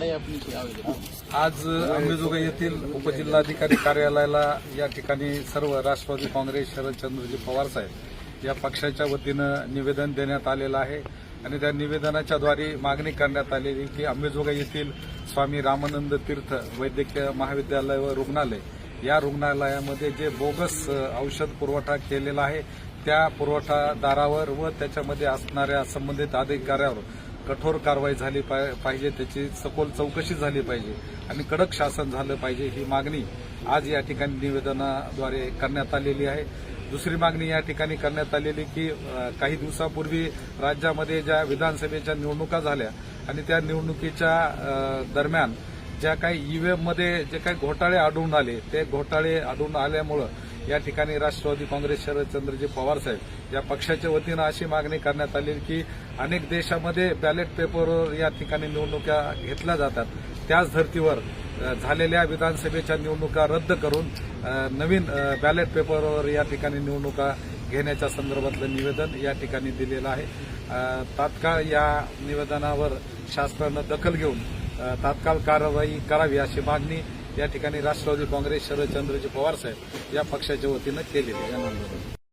आज अंबेजोगाई येथील उपजिल्हाधिकारी कार्यालयाला या ठिकाणी सर्व राष्ट्रवादी काँग्रेस शरदचंद्रजी पवार साहेब या पक्षाच्या वतीनं निवेदन देण्यात आलेलं आहे. आणि त्या निवेदनाच्याद्वारे मागणी करण्यात आलेली की अंबेजोगाई येथील स्वामी रामानंद तीर्थ वैद्यकीय महाविद्यालय व रुग्णालय या रुग्णालयामध्ये जे बोगस औषध पुरवठा केलेला आहे त्या पुरवठादारावर व त्याच्यामध्ये असणाऱ्या संबंधित अधिकाऱ्यावर कठोर कारवाई झाली पा- पाहिजे त्याची सखोल चौकशी झाली पाहिजे. आणि कडक शासन झालं पाहिजे ही मागणी आज या ठिकाणी निवेदनाद्वारे करण्यात आलेली आहे. दुसरी मागणी या ठिकाणी करण्यात आलेली की काही दिवसापूर्वी राज्यामध्ये ज्या विधानसभेच्या निवडणुका झाल्या आणि त्या निवडणुकीच्या दरम्यान ज्या काही ईव्हीएममध्ये जे काही घोटाळे आढळून आले ते घोटाळे आढळून आल्यामुळं या ठिकाणी राष्ट्रवादी काँग्रेस शरदचंद्रजी पवार साहेब या पक्षाच्या वतीनं अशी मागणी करण्यात आली की अनेक देशामध्ये बॅलेट पेपरवर या ठिकाणी निवडणुका घेतल्या जातात. त्याच धर्तीवर झालेल्या विधानसभेच्या निवडणुका रद्द करून नवीन बॅलेट पेपरवर या ठिकाणी निवडणुका घेण्याच्या संदर्भातलं निवेदन या ठिकाणी दिलेलं आहे. तात्काळ या निवेदनावर शासनानं दखल घेऊन तात्काळ कारवाई करावी अशी मागणी या ठिकाणी राष्ट्रवादी काँग्रेस शरदचंद्रजी पवार साहेब या पक्षाच्या वतीनं केलेली आहे.